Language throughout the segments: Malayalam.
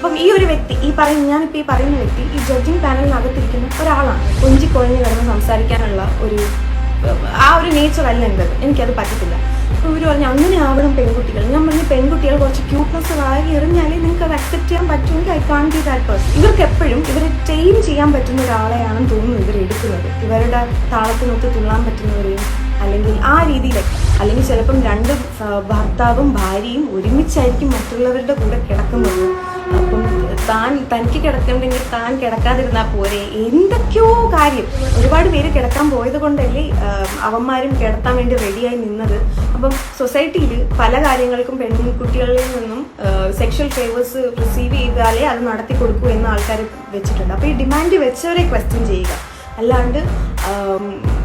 അപ്പം ഈ ഒരു വ്യക്തി ഈ പറയുന്ന ഞാനിപ്പോൾ ഈ പറയുന്ന വ്യക്തി ഈ ജഡ്ജിങ് പാനലിനകത്തിരിക്കുന്ന ഒരാളാണ്. കൊഞ്ചി കുഴഞ്ഞ് കിടന്ന് സംസാരിക്കാനുള്ള ഒരു ആ ഒരു നേച്ചർ അല്ല എന്റെത് എനിക്കത് പറ്റത്തില്ല. അപ്പോൾ ഇവർ പറഞ്ഞു അങ്ങനെ ആവണം പെൺകുട്ടികൾ. ഞാൻ പറഞ്ഞു പെൺകുട്ടികൾ കുറച്ച് ക്യൂട്ട്നെസ് വാരി എറിഞ്ഞാലേ നിങ്ങൾക്ക് അത് അക്സെപ്റ്റ് ചെയ്യാൻ പറ്റുമെങ്കിൽ I can be that person ഇവർക്ക് എപ്പോഴും ഇവരെ ട്രെയിൻ ചെയ്യാൻ പറ്റുന്ന ഒരാളെയാണെന്ന് തോന്നുന്നു ഇവർ എടുക്കുന്നത്. ഇവരുടെ താളത്തിനൊത്ത് തുള്ളാൻ പറ്റുന്നവരെയും അല്ലെങ്കിൽ ആ രീതിയിലൊക്കെ അല്ലെങ്കിൽ ചിലപ്പം രണ്ട് ഭർത്താവും ഭാര്യയും ഒരുമിച്ചായിരിക്കും മറ്റുള്ളവരുടെ കൂടെ കിടക്കുന്നത്. താൻ തനിക്ക് കിടക്കണ്ടെങ്കിൽ താൻ കിടക്കാതിരുന്നാൽ പോരെ. എന്തൊക്കെയോ കാര്യം. ഒരുപാട് പേര് കിടക്കാൻ പോയത് കൊണ്ടല്ലേ അവന്മാരും കിടത്താൻ വേണ്ടി റെഡിയായി നിന്നത്. അപ്പം സൊസൈറ്റിയിൽ പല കാര്യങ്ങൾക്കും പെൺകുട്ടികളിൽ നിന്നും സെക്ഷൽ ഫേവേഴ്സ് റിസീവ് ചെയ്താലേ അത് നടത്തി കൊടുക്കൂ എന്ന് ആൾക്കാർ വെച്ചിട്ടുണ്ട്. അപ്പോൾ ഈ ഡിമാൻഡ് വെച്ചവരെ ക്വസ്റ്റ്യൻ ചെയ്യുക. അല്ലാണ്ട്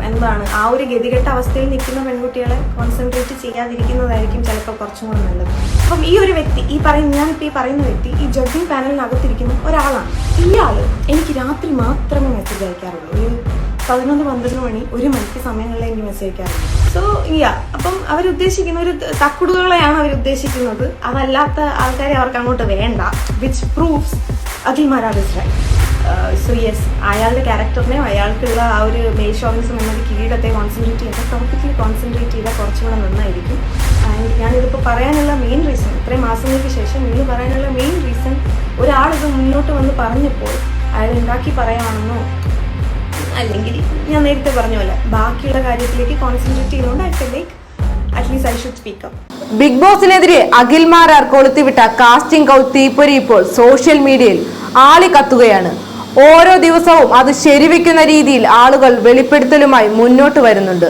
എന്താണ് ആ ഒരു ഗതികെട്ട അവസ്ഥയിൽ നിൽക്കുന്ന പെൺകുട്ടികളെ കോൺസെൻട്രേറ്റ് ചെയ്യാതിരിക്കുന്നതായിരിക്കും ചിലപ്പോൾ കുറച്ചും കൂടെ നല്ലത്. അപ്പം ഈ ഒരു വ്യക്തി ഈ പറയുന്ന ഞാനിപ്പോൾ ഈ പറയുന്ന വ്യക്തി ഈ ജഡ്ജിങ് പാനലിനകത്തിരിക്കുന്ന ഒരാളാണ്. ഇയാൾ എനിക്ക് രാത്രി മാത്രമേ മെസ്സേജ് അയക്കാറുള്ളൂ. ഒരു പതിനൊന്ന് പന്ത്രണ്ട് മണി ഒരു മണിക്ക് സമയങ്ങളിൽ എനിക്ക് മെസ്സേജ് അയക്കാറുള്ളൂ. സോ യാ അപ്പം അവരുദ്ദേശിക്കുന്ന ഒരു തക്കുടുകളെയാണ് അവരുദ്ദേശിക്കുന്നത്. അതല്ലാത്ത ആൾക്കാരെ അവർക്ക് അങ്ങോട്ട് വേണ്ട വിച്ച് പ്രൂഫ്സ് അതിൽ റൈറ്റ് സോ യെസ് അയാളുടെ ക്യാരക്ടറിനെയോ അയാൾക്കുള്ള ആ ഒരു ഷോവിസം എന്നൊരു കിരീടത്തെ കോൺസെൻട്രേറ്റ് ചെയ്താൽ ടോപ്പിക്കിൽ കോൺസെൻട്രേറ്റ് ചെയ്താൽ കുറച്ചുകൂടെ നന്നായിരിക്കും. ആൻഡ് ഞാനിതിപ്പോൾ പറയാനുള്ള മെയിൻ റീസൺ ഇത്രയും മാസങ്ങൾക്ക് ശേഷം ഇന്ന് പറയാനുള്ള മെയിൻ റീസൺ ഒരാളിത് മുന്നോട്ട് വന്ന് പറഞ്ഞപ്പോൾ അയാൾ ഉണ്ടാക്കി പറയാണെന്നോ അല്ലെങ്കിൽ ഞാൻ നേരത്തെ പറഞ്ഞ പോലെ ബാക്കിയുള്ള കാര്യത്തിലേക്ക് കോൺസെൻട്രേറ്റ് ചെയ്യുന്നതുകൊണ്ട് ഐ ഫീൽ ലൈക്ക് ബിഗ് ബോസിനെതിരെ അഖിൽമാരാർ കൊളുത്തിവിട്ട കാസ്റ്റിംഗ് കൗ തീപ്പൊരി ഇപ്പോൾ സോഷ്യൽ മീഡിയയിൽ ആളി കത്തുകയാണ് ഓരോ ദിവസവും അത് ശരിവെക്കുന്ന രീതിയിൽ ആളുകൾ വെളിപ്പെടുത്തലുമായി മുന്നോട്ട് വരുന്നുണ്ട്.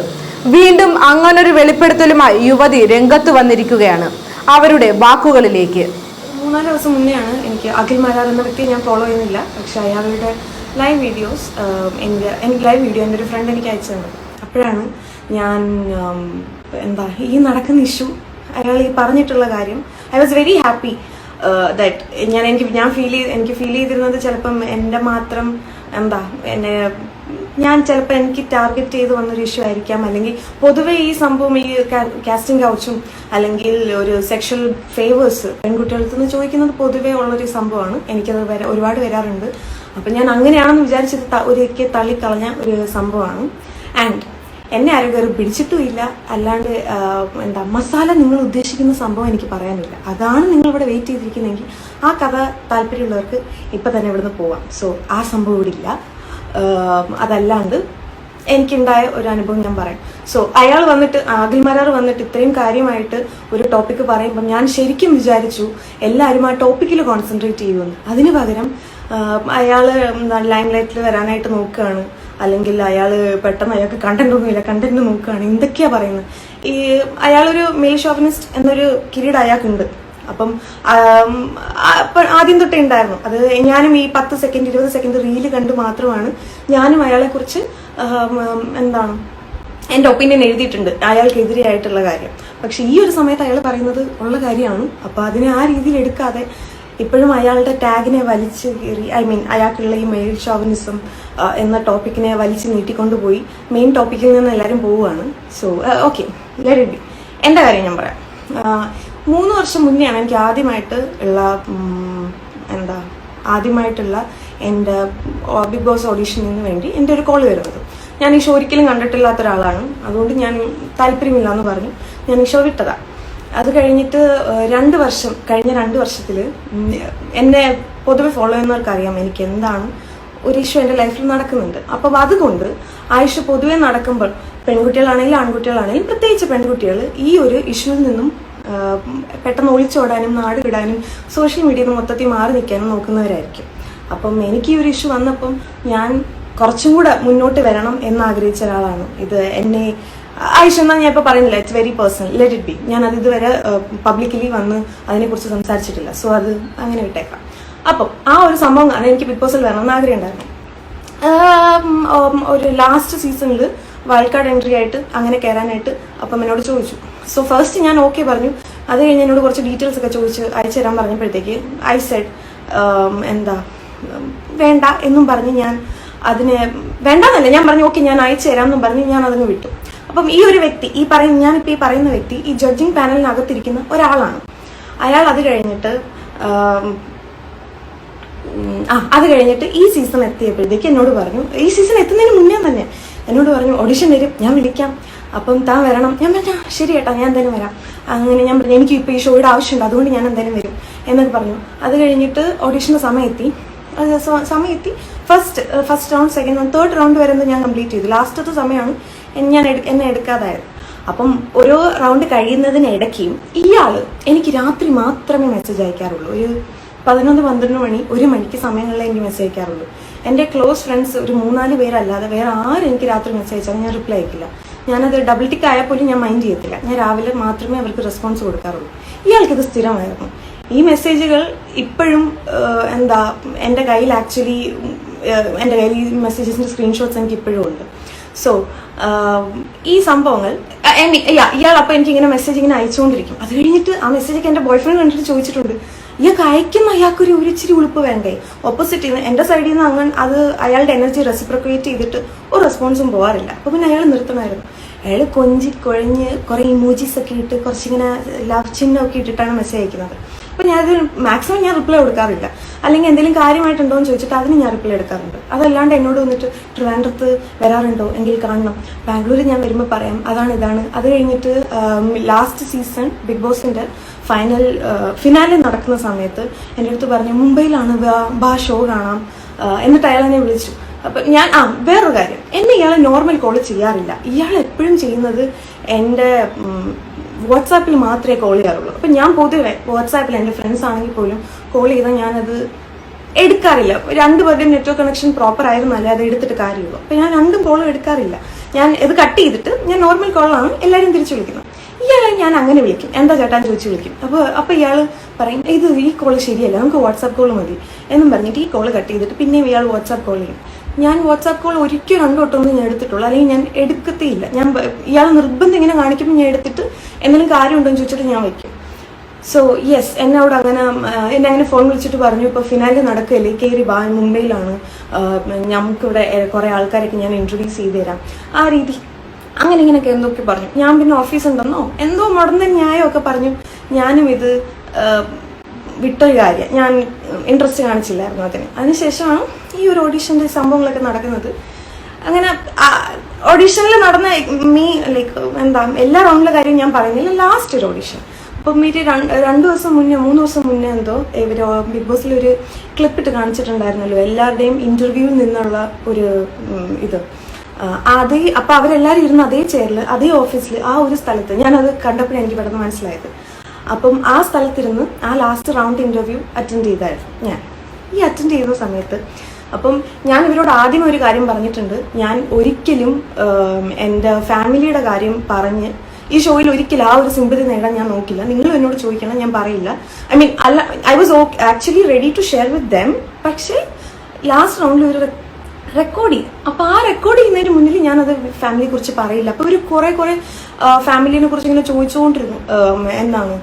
വീണ്ടും അങ്ങനൊരു വെളിപ്പെടുത്തലുമായി യുവതി രംഗത്ത് വന്നിരിക്കുകയാണ്. അവരുടെ വാക്കുകളിലേക്ക്. മൂന്നാൽ ദിവസം മുന്നെയാണ് എനിക്ക് അഖിൽ മാരാർ എന്ന വ്യക്തിയെ ഞാൻ ഫോളോ ചെയ്യുന്നില്ല. പക്ഷെ അയാളുടെ ലൈവ് വീഡിയോസ് എനിക്ക് എനിക്ക് ലൈവ് വീഡിയോ എന്റെ ഒരു ഫ്രണ്ട് എനിക്ക് അയച്ചു തന്നു. അപ്പോഴാണ് ഞാൻ എന്താ ഈ നടക്കുന്ന ഇഷ്യൂ അയാൾ ഈ പറഞ്ഞിട്ടുള്ള കാര്യം I was very happy that ഞാൻ എനിക്ക് ഞാൻ ഫീൽ ചെയ്ത് എനിക്ക് ഫീൽ ചെയ്തിരുന്നത് ചിലപ്പം എന്റെ മാത്രം എന്താ എന്നെ ഞാൻ ചിലപ്പോൾ എനിക്ക് ടാർഗറ്റ് ചെയ്ത് വന്നൊരു ഇഷ്യൂ ആയിരിക്കാം. അല്ലെങ്കിൽ പൊതുവെ ഈ സംഭവം ഈ കാസ്റ്റിംഗ് കൗച്ചും അല്ലെങ്കിൽ ഒരു സെക്ഷൽ ഫേവേഴ്സ് പെൺകുട്ടികൾക്ക് നിന്ന് ചോദിക്കുന്നത് പൊതുവേ ഉള്ളൊരു സംഭവമാണ്. എനിക്കത് വരെ ഒരുപാട് വരാറുണ്ട്. അപ്പം ഞാൻ അങ്ങനെയാണെന്ന് വിചാരിച്ചത് ഒരിക്കൽ തള്ളിക്കളഞ്ഞ ഒരു സംഭവമാണ്. ആൻഡ് എന്നെ ആരും കയറി പിടിച്ചിട്ടുമില്ല. അല്ലാണ്ട് എന്താ മസാല നിങ്ങൾ ഉദ്ദേശിക്കുന്ന സംഭവം എനിക്ക് പറയാനില്ല. അതാണ് നിങ്ങൾ ഇവിടെ വെയിറ്റ് ചെയ്തിരിക്കുന്നതെങ്കിൽ ആ കഥ താല്പര്യമുള്ളവർക്ക് ഇപ്പം തന്നെ ഇവിടുന്ന് പോവാം. സോ ആ സംഭവം ഇവിടെ ഇല്ല. അതല്ലാണ്ട് എനിക്കുണ്ടായ ഒരു അനുഭവം ഞാൻ പറയാം. സോ അയാൾ വന്നിട്ട് ആഗിൽമരാർ വന്നിട്ട് ഇത്രയും കാര്യമായിട്ട് ഒരു ടോപ്പിക്ക് പറയുമ്പം ഞാൻ ശരിക്കും വിചാരിച്ചു എല്ലാവരും ആ ടോപ്പിക്കിൽ കോൺസെൻട്രേറ്റ് ചെയ്യുമെന്ന് അതിന് പകരം അയാൾ ലൈം ലൈറ്റിൽ വരാനായിട്ട് നോക്കുകയാണ്. അല്ലെങ്കിൽ അയാൾ പെട്ടെന്ന് അയാൾക്ക് കണ്ടന്റ് ഒന്നുമില്ല കണ്ടന്റ് നോക്കുകയാണ്. എന്തൊക്കെയാ പറയുന്നത്? ഈ അയാളൊരു മെയിൽ ഷോപ്പിനിസ്റ്റ് എന്നൊരു കിരീട് അയാൾക്കുണ്ട്. അപ്പം ആദ്യം തൊട്ടേ ഉണ്ടായിരുന്നു. അത് ഞാനും ഈ പത്ത് സെക്കൻഡ് ഇരുപത് സെക്കൻഡ് റീൽ കണ്ട് മാത്രമാണ് ഞാനും അയാളെ കുറിച്ച് എന്താണ് എന്റെ ഒപ്പീനിയൻ എഴുതിയിട്ടുണ്ട്. അയാൾക്കെതിരെയായിട്ടുള്ള കാര്യം. പക്ഷെ ഈ ഒരു സമയത്ത് അയാൾ പറയുന്നത് ഉള്ള കാര്യമാണ്. അപ്പൊ അതിനെ ആ രീതിയിൽ എടുക്കാതെ ഇപ്പോഴും അയാളുടെ ടാഗിനെ വലിച്ചു കയറി ഐ മീൻ അയാൾക്കുള്ള ഈ മെയിൽ ഷോവനിസം എന്ന ടോപ്പിക്കിനെ വലിച്ച് നീട്ടിക്കൊണ്ടുപോയി. മെയിൻ ടോപ്പിക്കിൽ നിന്ന് എല്ലാവരും പോവുകയാണ്. സോ ഓക്കെ ലെറ്റ് ബി എന്റെ കാര്യം ഞാൻ പറയാം. മൂന്ന് വർഷം മുന്നെയാണ് എനിക്ക് ആദ്യമായിട്ട് ഉള്ള എന്താ ആദ്യമായിട്ടുള്ള എന്റെ ബിഗ് ബോസ് ഓഡീഷനിന് വേണ്ടി എന്റെ ഒരു കോൾ വരുന്നത്. ഞാൻ ഈ ഷോ ഒരിക്കലും കണ്ടിട്ടില്ലാത്ത ഒരാളാണ്. അതുകൊണ്ട് ഞാൻ താല്പര്യമില്ല എന്ന് പറഞ്ഞു. ഞാൻ ഈ ഷോ വിട്ടതാ. അത് കഴിഞ്ഞിട്ട് രണ്ട് വർഷം കഴിഞ്ഞ രണ്ട് വർഷത്തിൽ എന്നെ പൊതുവെ ഫോളോ ചെയ്യുന്നവർക്ക് അറിയാം എനിക്ക് എന്താണ് ഒരു ഇഷ്യൂ എന്റെ ലൈഫിൽ നടക്കുന്നുണ്ട്. അപ്പോൾ അതുകൊണ്ട് ആ ഇഷ്യൂ പൊതുവെ നടക്കുമ്പോൾ പെൺകുട്ടികളാണെങ്കിലും ആൺകുട്ടികളാണെങ്കിലും പ്രത്യേകിച്ച് പെൺകുട്ടികൾ ഈ ഒരു ഇഷ്യൂവിൽ നിന്നും പെട്ടെന്ന് ഒളിച്ചോടാനും നാട് വിടാനും സോഷ്യൽ മീഡിയയിൽ നിന്ന് മൊത്തത്തിൽ മാറി നിൽക്കാനും നോക്കുന്നവരായിരിക്കും. അപ്പം എനിക്ക് ഈ ഒരു ഇഷ്യൂ വന്നപ്പം ഞാൻ കുറച്ചും കൂടെ മുന്നോട്ട് വരണം എന്നാഗ്രഹിച്ച ഒരാളാണ്. ഇത് എന്നെ ആയിഷ എന്നാ ഞാൻ ഇപ്പോൾ പറയുന്നില്ല. It's very personal let it be ഞാൻ അത് ഇതുവരെ പബ്ലിക്കലി വന്ന് അതിനെക്കുറിച്ച് സംസാരിച്ചിട്ടില്ല. സോ അത് അങ്ങനെ വിട്ടേക്കാം. അപ്പം ആ ഒരു സംഭവം കാരണം എനിക്ക് ബിഗ് ബോസിൽ വരണമെന്ന് ആഗ്രഹം ഉണ്ടായിരുന്നു ഒരു ലാസ്റ്റ് സീസണിൽ വൈൽഡ് കാർഡ് എൻട്രി ആയിട്ട് അങ്ങനെ കയറാനായിട്ട് അപ്പം എന്നോട് ചോദിച്ചു. സോ ഫസ്റ്റ് ഞാൻ ഓക്കെ പറഞ്ഞു. അത് കഴിഞ്ഞ് എന്നോട് കുറച്ച് ഡീറ്റെയിൽസ് ഒക്കെ ചോദിച്ച് അയച്ചു തരാൻ പറഞ്ഞപ്പോഴത്തേക്ക് ഐ സെഡ് എന്താ വേണ്ട എന്നും പറഞ്ഞ് ഞാൻ അതിന് വേണ്ടെന്നല്ല ഞാൻ പറഞ്ഞു ഓക്കെ ഞാൻ അയച്ചു തരാം എന്നും പറഞ്ഞ് ഞാൻ അതങ്ങ് വിട്ടു. അപ്പം ഈ ഒരു വ്യക്തി ഈ പറയുന്ന ഞാനിപ്പോൾ ഈ പറയുന്ന വ്യക്തി ഈ ജഡ്ജിങ് പാനലിനകത്തിരിക്കുന്ന ഒരാളാണ്. അയാൾ അത് കഴിഞ്ഞിട്ട് ആ അത് കഴിഞ്ഞിട്ട് ഈ സീസൺ എത്തിയപ്പോഴത്തേക്ക് എന്നോട് പറഞ്ഞു ഈ സീസൺ എത്തുന്നതിന് മുന്നേ തന്നെ എന്നോട് പറഞ്ഞു ഓഡിഷൻ വരും ഞാൻ വിളിക്കാം. അപ്പം താൻ വരണം. ഞാൻ പറഞ്ഞു "ആ, ശരി ഏട്ടാ ഞാൻ എന്തായാലും വരാം. അങ്ങനെ ഞാൻ പറഞ്ഞു എനിക്ക് ഇപ്പോൾ ഈ ഷോയുടെ ആവശ്യമുണ്ട് അതുകൊണ്ട് ഞാൻ എന്തായാലും വരും. എന്നൊക്കെ പറഞ്ഞു. അത് കഴിഞ്ഞിട്ട് ഓഡിഷന്റെ സമയത്തി. സമയത്തി. First first round second round third round വരെ ഞാൻ കംപ്ലീറ്റ് ചെയ്തു. ലാസ്റ്റത്തെ സമയമാണ് ഞാൻ എന്നെ എടുക്കാതായത്. അപ്പം ഓരോ റൗണ്ട് കഴിയുന്നതിനിടയ്ക്കും ഇയാൾ എനിക്ക് രാത്രി മാത്രമേ മെസ്സേജ് അയക്കാറുള്ളൂ. ഒരു പതിനൊന്ന് പന്ത്രണ്ട് മണി ഒരു മണിക്ക് സമയങ്ങളിൽ എനിക്ക് മെസ്സേജ് അയക്കാറുള്ളൂ. എന്റെ ക്ലോസ് ഫ്രണ്ട്സ് ഒരു മൂന്നാൽ പേരല്ലാതെ വേറെ ആരും എനിക്ക് രാത്രി മെസ്സേജ് അയച്ചാൽ ഞാൻ റിപ്ലൈ അയക്കില്ല. ഞാനത് ഡബിൾ ടിക്ക് ആയാൽ പോലും ഞാൻ മൈൻഡ് ചെയ്യത്തില്ല. ഞാൻ രാവിലെ മാത്രമേ അവർക്ക് റെസ്പോൺസ് കൊടുക്കാറുള്ളൂ. ഇയാൾക്കിത് സ്ഥിരമായിരുന്നു. ഈ മെസ്സേജുകൾ ഇപ്പോഴും എന്താ എന്റെ കയ്യിൽ ആക്ച്വലി എന്റെ കയ്യിൽ ഈ മെസ്സേജസിന്റെ സ്ക്രീൻഷോട്ട്സ് എനിക്ക് ഇപ്പോഴും ഉണ്ട്. സോ ഈ സംഭവങ്ങൾ ഇയാൾ അപ്പോൾ എനിക്ക് ഇങ്ങനെ മെസ്സേജ് ഇങ്ങനെ അയച്ചുകൊണ്ടിരിക്കും. അത് കഴിഞ്ഞിട്ട് ആ മെസ്സേജൊക്കെ എന്റെ ബോയ് ഫ്രണ്ട് കണ്ടിട്ട് ചോദിച്ചിട്ടുണ്ട്. ഇയാൾക്ക് അയക്കുന്ന അയാൾക്കൊരു ഒരു ഇച്ചിരി ഉളുപ്പ് വേണ്ടേ? ഓപ്പോസിറ്റ് എന്റെ സൈഡിൽ നിന്ന് അങ്ങനെ അത് അയാളുടെ എനർജി റെസിപ്രക്രിയേറ്റ് ചെയ്തിട്ട് ഒരു റെസ്പോൺസും പോവാറില്ല. അപ്പോൾ പിന്നെ അയാൾ നിർത്തണമായിരുന്നു അയാൾ കൊഞ്ചി കുഴഞ്ഞ് കുറേ ഇമോജീസ് ഒക്കെ ഇട്ട് കുറച്ചിങ്ങനെ ലവ് ചിഹ്നമൊക്കെ ഇട്ടിട്ടാണ് മെസ്സേജ് അയക്കുന്നത്. അപ്പോൾ ഞാനത് മാക്സിമം ഞാൻ റിപ്ലൈ കൊടുക്കാറില്ല. അല്ലെങ്കിൽ എന്തെങ്കിലും കാര്യമായിട്ടുണ്ടോ എന്ന് ചോദിച്ചിട്ട് അതിന് ഞാൻ റിപ്ലൈ എടുക്കാറുണ്ട്. അതല്ലാണ്ട് എന്നോട് വന്നിട്ട് ട്രിവാൻഡ്രത്ത് വരാറുണ്ടോ? എങ്കിൽ കാണണം. ബാംഗ്ലൂരിൽ ഞാൻ വരുമ്പോൾ പറയാം. അതാണ് ഇതാണ്. അത് കഴിഞ്ഞിട്ട് ലാസ്റ്റ് സീസൺ ബിഗ് ബോസിന്റെ ഫൈനൽ ഫിനാലെ നടക്കുന്ന സമയത്ത് എന്റെ അടുത്ത് പറഞ്ഞു മുംബൈയിലാണ് ബാ ഷോ കാണാം. എന്നിട്ട് അയാൾ എന്നെ വിളിച്ചു. അപ്പം ഞാൻ ആ വേറൊരു കാര്യം. എന്നെ ഇയാൾ നോർമൽ കോൾ ചെയ്യാറില്ല. ഇയാൾ എപ്പോഴും ചെയ്യുന്നത് എന്റെ വാട്സാപ്പിൽ മാത്രമേ കോൾ ചെയ്യാറുള്ളൂ. അപ്പം ഞാൻ പൊതുവെ വാട്സാപ്പിൽ എന്റെ ഫ്രണ്ട്സ് ആണെങ്കിൽ പോലും കോൾ ചെയ്താൽ ഞാനത് എടുക്കാറില്ല. രണ്ടുപേരുടെയും നെറ്റ്വർക്ക് കണക്ഷൻ പ്രോപ്പർ ആയിരുന്നല്ലേ അത് എടുത്തിട്ട് കാര്യമുള്ളൂ. അപ്പം ഞാൻ രണ്ടും കോളും എടുക്കാറില്ല. ഞാൻ ഇത് കട്ട് ചെയ്തിട്ട് ഞാൻ നോർമൽ കോളാണ് എല്ലാവരും തിരിച്ചു വിളിക്കുന്നത്. ഇയാളെ ഞാൻ അങ്ങനെ വിളിക്കും. എന്താ ചേട്ടാൻ ചോദിച്ചു വിളിക്കും. അപ്പോൾ അപ്പോൾ ഇയാൾ പറയും ഇത് ഈ കോൾ ശരിയല്ല. നമുക്ക് വാട്സാപ്പ് കോൾ മതി. എന്നും പറഞ്ഞിട്ട് ഈ കോൾ കട്ട് ചെയ്തിട്ട് പിന്നെയും ഇയാൾ വാട്സാപ്പ് കോൾ ചെയ്യും. ഞാൻ വാട്സാപ്പ് കോൾ ഒരിക്കലും രണ്ടു വട്ടമൊന്നും ഞാൻ എടുത്തിട്ടുള്ളൂ. അല്ലെങ്കിൽ ഞാൻ എടുക്കത്തേ ഇല്ല ഞാൻ ഇയാൾ നിർബന്ധം ഇങ്ങനെ കാണിക്കുമ്പോൾ ഞാൻ എടുത്തിട്ട് എന്തെങ്കിലും കാര്യമുണ്ടോ എന്ന് ചോദിച്ചിട്ട് ഞാൻ വയ്ക്കും. സോ യെസ് എന്നോട് അങ്ങനെ എന്നെ അങ്ങനെ ഫോൺ വിളിച്ചിട്ട് പറഞ്ഞു. ഇപ്പോൾ ഫിനാലി നടക്കുകയല്ലേ? കയറി ബാ മുംബൈയിലാണ്. ആ, ഞങ്ങൾക്കിവിടെ കുറേ ആൾക്കാരൊക്കെ ഞാൻ ഇൻട്രൊഡ്യൂസ് ചെയ്ത് തരാം. ആ രീതി. അങ്ങനെ ഇങ്ങനെയൊക്കെ എന്തൊക്കെ പറഞ്ഞു. ഞാൻ പിന്നെ ഓഫീസ് ഉണ്ടെന്നോ? എന്തോ മുടന്ന ന്യായമൊക്കെ പറഞ്ഞു. ഞാനും ഇത് വിട്ടൊരു കാര്യം. ഞാൻ ഇൻട്രസ്റ്റ് കാണിച്ചില്ലായിരുന്നു അതിന്. അതിനുശേഷമാണ് ഈ ഒരു ഓഡീഷന്റെ സംഭവങ്ങളൊക്കെ നടക്കുന്നത്. അങ്ങനെ ഓഡീഷനിൽ നടന്ന മീ ലൈക്ക് എന്താ എല്ലാ റൗണ്ടിലെ കാര്യം ഞാൻ പറയുന്നില്ല. ലാസ്റ്റ് ഒരു ഓഡീഷൻ അപ്പം മീറ്റ് രണ്ട് രണ്ട് ദിവസം മുന്നേ മൂന്ന് ദിവസം മുന്നേ എന്തോ ഇവർ ബിഗ് ബോസിൽ ഒരു ക്ലിപ്പ് ഇട്ട് കാണിച്ചിട്ടുണ്ടായിരുന്നല്ലോ. എല്ലാവരുടെയും ഇന്റർവ്യൂവിൽ നിന്നുള്ള ഒരു ഇത്. അതേ അപ്പോൾ അവരെല്ലാവരും ഇരുന്ന് അതേ ചെയറിൽ അതേ ഓഫീസിൽ ആ ഒരു സ്ഥലത്ത് ഞാനത് കണ്ടപ്പോഴാണ് എനിക്ക് പെട്ടെന്ന് മനസ്സിലായത്. അപ്പം ആ സ്ഥലത്തിരുന്ന് ആ ലാസ്റ്റ് റൗണ്ട് ഇന്റർവ്യൂ അറ്റൻഡ് ചെയ്തായിരുന്നു ഞാൻ. ഈ അറ്റൻഡ് ചെയ്യുന്ന സമയത്ത് അപ്പം ഞാൻ ഇവരോട് ആദ്യം ഒരു കാര്യം പറഞ്ഞിട്ടുണ്ട്. ഞാൻ ഒരിക്കലും എന്റെ ഫാമിലിയുടെ കാര്യം പറഞ്ഞ് ഈ ഷോയിൽ ഒരിക്കലും ആ ഒരു സിമ്പതി നേടാൻ ഞാൻ നോക്കില്ല. നിങ്ങൾ എന്നോട് ചോദിക്കണം ഞാൻ പറയില്ല. ഐ മീൻ അല്ല I was okay actually ready to share with them പക്ഷേ ലാസ്റ്റ് റൗണ്ടിൽ ഒരു റെക്കോർഡ് ചെയ്യും അപ്പൊ ആ റെക്കോർഡ് ചെയ്യുന്നതിന് മുന്നിൽ ഞാനത് ഫാമിലിയെ കുറിച്ച് പറയില്ല. അപ്പൊ ഒരു കുറെ കുറെ ഫാമിലിനെ കുറിച്ച് ഇങ്ങനെ ചോദിച്ചുകൊണ്ടിരുന്നു എന്താണ്?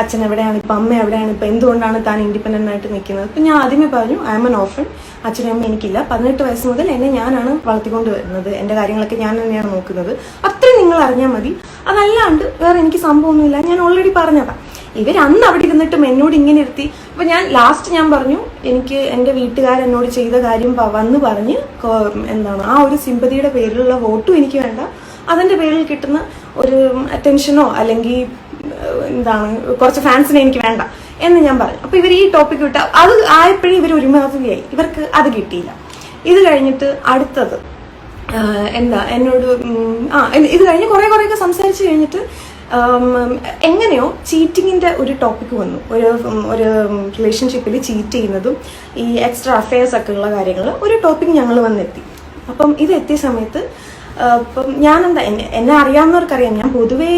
അച്ഛൻ എവിടെയാണ്? ഇപ്പൊ അമ്മ എവിടെയാണ്? ഇപ്പൊ എന്തുകൊണ്ടാണ് താൻ ഇൻഡിപെൻഡന്റ് ആയിട്ട് നിൽക്കുന്നത്? അപ്പൊ ഞാൻ ആദ്യമേ പറഞ്ഞു ഐ എം എൻ ഓഫൻ അച്ഛനും അമ്മ എനിക്കില്ല. പതിനെട്ട് വയസ്സ് മുതൽ എന്നെ ഞാനാണ് വളർത്തിക്കൊണ്ട് വരുന്നത്. എന്റെ കാര്യങ്ങളൊക്കെ ഞാൻ തന്നെയാണ് നോക്കുന്നത്. അത്രയും നിങ്ങൾ അറിഞ്ഞാൽ മതി. അതല്ലാണ്ട് വേറെ എനിക്ക് സംഭവമൊന്നുമില്ല. ഞാൻ ഓൾറെഡി പറഞ്ഞതാ. ഇവർ അന്ന് അവിടെ ഇരുന്നിട്ടും എന്നോട് ഇങ്ങനെ ഇരുത്തി. അപ്പൊ ഞാൻ ലാസ്റ്റ് ഞാൻ പറഞ്ഞു എനിക്ക് എന്റെ വീട്ടുകാരെന്നോട് ചെയ്ത കാര്യം വന്ന് പറഞ്ഞ് എന്താണ് ആ ഒരു സിമ്പതിയുടെ പേരിലുള്ള വോട്ടും എനിക്ക് വേണ്ട. അതിന്റെ പേരിൽ കിട്ടുന്ന ഒരു അറ്റൻഷനോ അല്ലെങ്കിൽ എന്താണ് കുറച്ച് ഫാൻസിനെ എനിക്ക് വേണ്ട എന്ന് ഞാൻ പറഞ്ഞു. അപ്പൊ ഇവർ ഈ ടോപ്പിക് വിട്ട അത് ആയപ്പോഴും ഇവർ ഒരുമാതിരിയായി. ഇവർക്ക് അത് കിട്ടിയില്ല. ഇത് കഴിഞ്ഞിട്ട് അടുത്തത് എന്താ എന്നോട് ആ ഇത് കഴിഞ്ഞ് കുറെ കുറെയൊക്കെ സംസാരിച്ച് കഴിഞ്ഞിട്ട് എങ്ങനെയോ ചീറ്റിങ്ങിന്റെ ഒരു ടോപ്പിക് വന്നു. ഒരു ഒരു റിലേഷൻഷിപ്പിൽ ചീറ്റ് ചെയ്യുന്നതും ഈ എക്സ്ട്രാ അഫയേഴ്സ് ഒക്കെ ഉള്ള കാര്യങ്ങൾ ഒരു ടോപ്പിക് ഞങ്ങൾ വന്നെത്തി. അപ്പം ഇത് എത്തിയ സമയത്ത് അപ്പം ഞാനെന്താ എന്നെ എന്നെ അറിയാവുന്നവർക്കറിയാം. ഞാൻ പൊതുവേ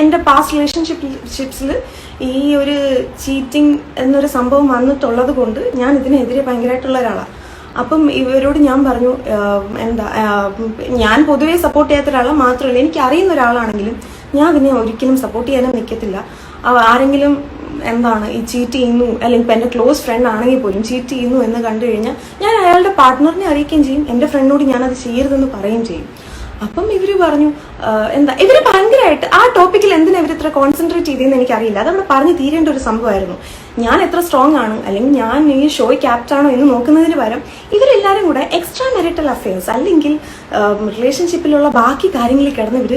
എന്റെ പാസ്റ്റ് റിലേഷൻഷിപ്പ്ഷിപ്സിൽ ഈ ഒരു ചീറ്റിംഗ് എന്നൊരു സംഭവം വന്നിട്ടുള്ളത് കൊണ്ട് ഞാൻ ഇതിനെതിരെ ഭയങ്കരമായിട്ടുള്ള ഒരാളാണ് അപ്പം ഇവരോട് ഞാൻ പറഞ്ഞു എന്താ ഞാൻ പൊതുവേ സപ്പോർട്ട് ചെയ്യാത്ത ഒരാളാണ് മാത്രമല്ല എനിക്ക് അറിയുന്ന ഒരാളാണെങ്കിലും ഞാൻ അതിനെ ഒരിക്കലും സപ്പോർട്ട് ചെയ്യാനും നിൽക്കത്തില്ല ആരെങ്കിലും എന്താണ് ഈ ചീറ്റ് ചെയ്യുന്നു അല്ലെങ്കിൽ ഇപ്പം എന്റെ ക്ലോസ് ഫ്രണ്ട് ആണെങ്കിൽ പോലും ചീറ്റ് ചെയ്യുന്നു എന്ന് കണ്ടു കഴിഞ്ഞാൽ ഞാൻ അയാളുടെ പാർട്ട്ണറിനെ അറിയിക്കുകയും ചെയ്യും എന്റെ ഫ്രണ്ടിനോട് ഞാനത് ചെയ്യരുതെന്ന് പറയുകയും ചെയ്യും. അപ്പം ഇവർ പറഞ്ഞു എന്താ ഇവർ ഭയങ്കരമായിട്ട് ആ ടോപ്പിക്കിൽ എന്തിനാ ഇവർ ഇത്ര കോൺസെൻട്രേറ്റ് ചെയ്തതെന്ന് എനിക്കറിയില്ല. അത് നമ്മൾ പറഞ്ഞു തീരേണ്ട ഒരു സംഭവമായിരുന്നു. ഞാൻ എത്ര സ്ട്രോങ് ആണ് അല്ലെങ്കിൽ ഞാൻ ഈ ഷോ ക്യാപ്റ്റാണോ എന്ന് നോക്കുന്നതിന് പകരം ഇവരെല്ലാവരും കൂടെ എക്സ്ട്രാ മെറിറ്റൽ അഫയേഴ്സ് അല്ലെങ്കിൽ റിലേഷൻഷിപ്പിലുള്ള ബാക്കി കാര്യങ്ങളിൽ കിടന്ന് ഇവർ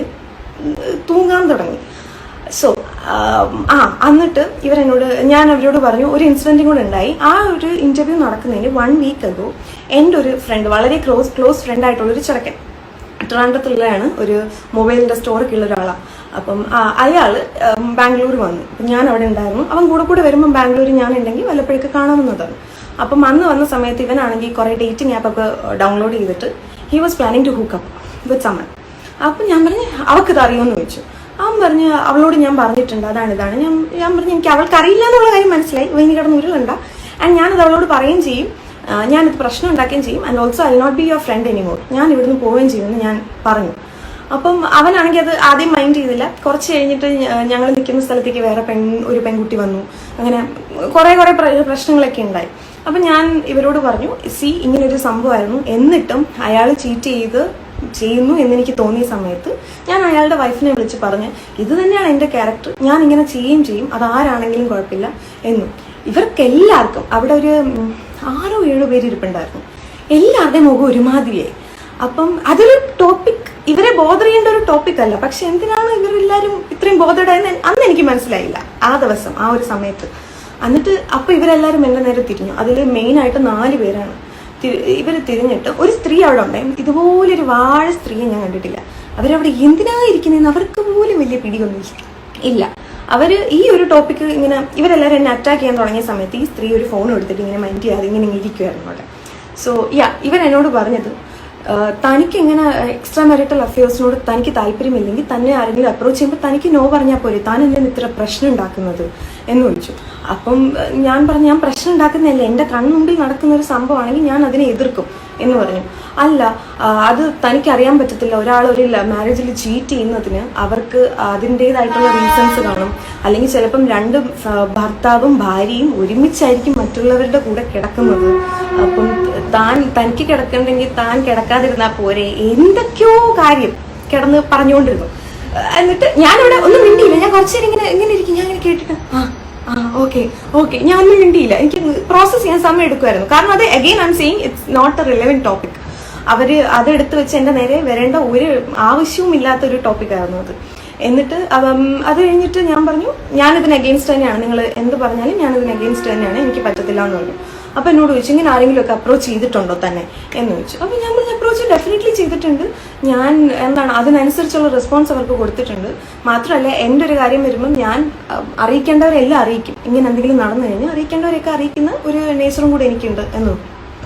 തൂങ്ങാൻ തുടങ്ങി. സോ ആ എന്നിട്ട് ഇവരെന്നോട് ഞാൻ അവരോട് പറഞ്ഞു ഒരു ഇൻസിഡന്റും കൂടെ ഉണ്ടായി. ആ ഒരു ഇന്റർവ്യൂ നടക്കുന്നതിന് വൺ വീക്ക് അഗോ എന്റെ ഒരു ഫ്രണ്ട് വളരെ ക്ലോസ് ക്ലോസ് ഫ്രണ്ട് ആയിട്ടുള്ള ഒരു ചെറുക്കൻ ട്രിവാൻഡ്രത്തുള്ളതാണ് ഒരു മൊബൈലിന്റെ സ്റ്റോറൊക്കെ ഉള്ള ഒരാളാണ് അപ്പം അയാൾ ബാംഗ്ലൂർ വന്നു. ഞാൻ അവിടെ ഉണ്ടായിരുന്നു. അവൻ കൂടെ കൂടെ വരുമ്പോൾ ബാംഗ്ലൂർ ഞാൻ ഉണ്ടെങ്കിൽ വല്ലപ്പോഴൊക്കെ കാണാവുന്നതാണ് അപ്പം അന്ന് വന്ന സമയത്ത് ഇവനാണെങ്കിൽ കുറേ ഡേറ്റിംഗ് ആപ്പൊക്കെ ഡൗൺലോഡ് ചെയ്തിട്ട് he was planning to hook up with someone അപ്പം ഞാൻ പറഞ്ഞു അവൾക്കിത് അറിയുമെന്ന് ചോദിച്ചു. അവൻ പറഞ്ഞ് അവളോട് ഞാൻ പറഞ്ഞിട്ടുണ്ട് അതാണ് ഇതാണ്. ഞാൻ ഞാൻ പറഞ്ഞു എനിക്ക് അവൾക്ക് അറിയില്ല എന്നുള്ള കാര്യം മനസ്സിലായി. വൈകി കിടന്ന് ഉരുളുണ്ട. ആൻഡ് ഞാനത് അവളോട് പറയുകയും ചെയ്യും. ഞാനിത് പ്രശ്നം ഉണ്ടാക്കുകയും ചെയ്യും. And also I not be your friend anymore ഞാൻ ഇവിടുന്ന് പോവുകയും ചെയ്യുമെന്ന് ഞാൻ പറഞ്ഞു. അപ്പം അവനാണെങ്കിൽ അത് ആദ്യം മൈൻഡ് ചെയ്തില്ല. കുറച്ച് കഴിഞ്ഞിട്ട് ഞങ്ങൾ നിൽക്കുന്ന സ്ഥലത്തേക്ക് വേറെ പെൺ ഒരു പെൺകുട്ടി വന്നു. അങ്ങനെ കുറേ കുറേ പ്രശ്നങ്ങളൊക്കെ ഉണ്ടായി. അപ്പം ഞാൻ ഇവരോട് പറഞ്ഞു സി ഇങ്ങനൊരു സംഭവമായിരുന്നു. എന്നിട്ടും അയാൾ ചീറ്റ് ചെയ്ത് ചെയ്യുന്നു എന്നെനിക്ക് തോന്നിയ സമയത്ത് ഞാൻ അയാളുടെ വൈഫിനെ വിളിച്ച് പറഞ്ഞ് ഇത് തന്നെയാണ് എന്റെ ക്യാരക്ടർ ഞാൻ ഇങ്ങനെ ചെയ്യുകയും ചെയ്യും. അത് ആരാണെങ്കിലും കുഴപ്പമില്ല. എന്നും. ഇവർക്കെല്ലാവർക്കും അവിടെ ഒരു ആറോ ഏഴോ പേര് ഇരിപ്പുണ്ടായിരുന്നു. എല്ലാവരുടെയും മുഖം ഒരുമാതിരിയായി. അപ്പം അതൊരു ടോപ്പിക് ഇവരെ ബോധർ ചെയ്യേണ്ട ഒരു ടോപ്പിക് അല്ല. പക്ഷെ എന്തിനാണ് ഇവരെല്ലാവരും ഇത്രയും ബോധർഡായെന്ന് അന്ന് എനിക്ക് മനസ്സിലായില്ല. ആ ദിവസം ആ ഒരു സമയത്ത്. എന്നിട്ട് അപ്പൊ ഇവരെല്ലാരും എന്റെ നേരെ തിരിഞ്ഞു. അതിൽ മെയിൻ ആയിട്ട് നാല് പേരാണ്. ഇവർ തിരിഞ്ഞിട്ട് ഒരു സ്ത്രീ അവിടെ ഉണ്ടായി ഇതുപോലൊരു വാഴ സ്ത്രീയെ ഞാൻ കണ്ടിട്ടില്ല. അവരവിടെ എന്തിനാ ഇരിക്കുന്നതെന്ന് അവർക്ക് പോലും വലിയ പിടിയൊന്നും ഇല്ല. അവർ ഈ ഒരു ടോപ്പിക്ക് ഇങ്ങനെ ഇവരെല്ലാവരും എന്നെ അറ്റാക്ക് ചെയ്യാൻ തുടങ്ങിയ സമയത്ത് ഈ സ്ത്രീ ഒരു ഫോൺ എടുത്തിട്ട് ഇങ്ങനെ മൈൻഡ് ചെയ്യാതെ ഇങ്ങനെ ഇരിക്കുമായിരുന്നു അവിടെ. സോ യാ ഇവൻ എന്നോട് പറഞ്ഞത് തനിക്ക് ഇങ്ങനെ എക്സ്ട്രാ മാരിറ്റൽ അഫയേഴ്സിനോട് തനിക്ക് താല്പര്യമില്ലെങ്കിൽ തന്നെ ആരെങ്കിലും അപ്രോച്ച് ചെയ്യുമ്പോൾ തനിക്ക് നോ പറഞ്ഞാൽ പോരെ. താൻ എന്തിനാണ് ഇത്ര പ്രശ്നം ഉണ്ടാക്കുന്നത്? എന്ന് ചോദിച്ചു. അപ്പം ഞാൻ പറഞ്ഞു ഞാൻ പ്രശ്നം ഉണ്ടാക്കുന്നില്ല എന്റെ കൺമുമ്പിൽ നടക്കുന്ന ഒരു സംഭവമാണെങ്കിൽ ഞാൻ അതിനെ എതിർക്കും എന്ന് പറഞ്ഞു. അല്ല അത് തനിക്ക് അറിയാൻ പറ്റത്തില്ല. ഒരാൾ ഒരു മാരേജിൽ ചീറ്റ് ചെയ്യുന്നതിന് അവർക്ക് അതിന്റെതായിട്ടുള്ള റീസൺസ് കാണും. അല്ലെങ്കിൽ ചിലപ്പം രണ്ട് ഭർത്താവും ഭാര്യയും ഒരുമിച്ചായിരിക്കും മറ്റുള്ളവരുടെ കൂടെ കിടക്കുന്നത്. അപ്പം താൻ തനിക്ക് കിടക്കണ്ടെങ്കിൽ താൻ കിടക്കാതിരുന്നാൽ പോരെ. എന്തൊക്കെയോ കാര്യം കിടന്ന് പറഞ്ഞുകൊണ്ടിരുന്നു. എന്നിട്ട് ഞാനിവിടെ ഒന്നും മിണ്ടിയില്ല. ഞാൻ കുറച്ചു നേരം ഇങ്ങനെ ഇങ്ങനെ ഇരിക്കും. ഞാൻ ഇങ്ങനെ കേട്ടിട്ട് ആ ആ ഓക്കെ ഓക്കെ ഞാൻ ഒന്നും മിണ്ടിയില്ല. എനിക്ക് പ്രോസസ്സ് ചെയ്യാൻ സമയം എടുക്കുമായിരുന്നു. കാരണം അത് again I saying it's not a relevant topic അവർ അതെടുത്ത് വെച്ച് എന്റെ നേരെ വരേണ്ട ഒരു ആവശ്യവും ഇല്ലാത്ത ഒരു ടോപ്പിക്കായിരുന്നു അത്. എന്നിട്ട് അത് കഴിഞ്ഞിട്ട് ഞാൻ പറഞ്ഞു ഞാനിതിന് അഗെയിൻസ്റ്റ് തന്നെയാണ്. നിങ്ങൾ എന്ത് പറഞ്ഞാലും ഞാനിതിന് അഗെയിൻസ്റ്റ് തന്നെയാണ്. എനിക്ക് പറ്റത്തില്ല എന്ന് പറഞ്ഞു. അപ്പൊ എന്നോട് ചോദിച്ചു ഇങ്ങനെ ആരെങ്കിലും ഒക്കെ അപ്രോച്ച് ചെയ്തിട്ടുണ്ടോ തന്നെ? എന്ന് ചോദിച്ചു. അപ്പൊ ഞാൻ പറഞ്ഞു അപ്രോച്ച് ഡെഫിനറ്റ്ലി ചെയ്തിട്ടുണ്ട്. ഞാൻ എന്താണ് അതിനനുസരിച്ചുള്ള റെസ്പോൺസ് അവർക്ക് കൊടുത്തിട്ടുണ്ട്. മാത്രമല്ല എന്റെ ഒരു കാര്യം വരുമ്പം ഞാൻ അറിയിക്കേണ്ടവരെല്ലാം അറിയിക്കും. ഇങ്ങനെ എന്തെങ്കിലും നടന്നു കഴിഞ്ഞാൽ അറിയിക്കേണ്ടവരെയൊക്കെ അറിയിക്കുന്ന ഒരു നേച്ചറും കൂടെ എനിക്കുണ്ട് എന്ന്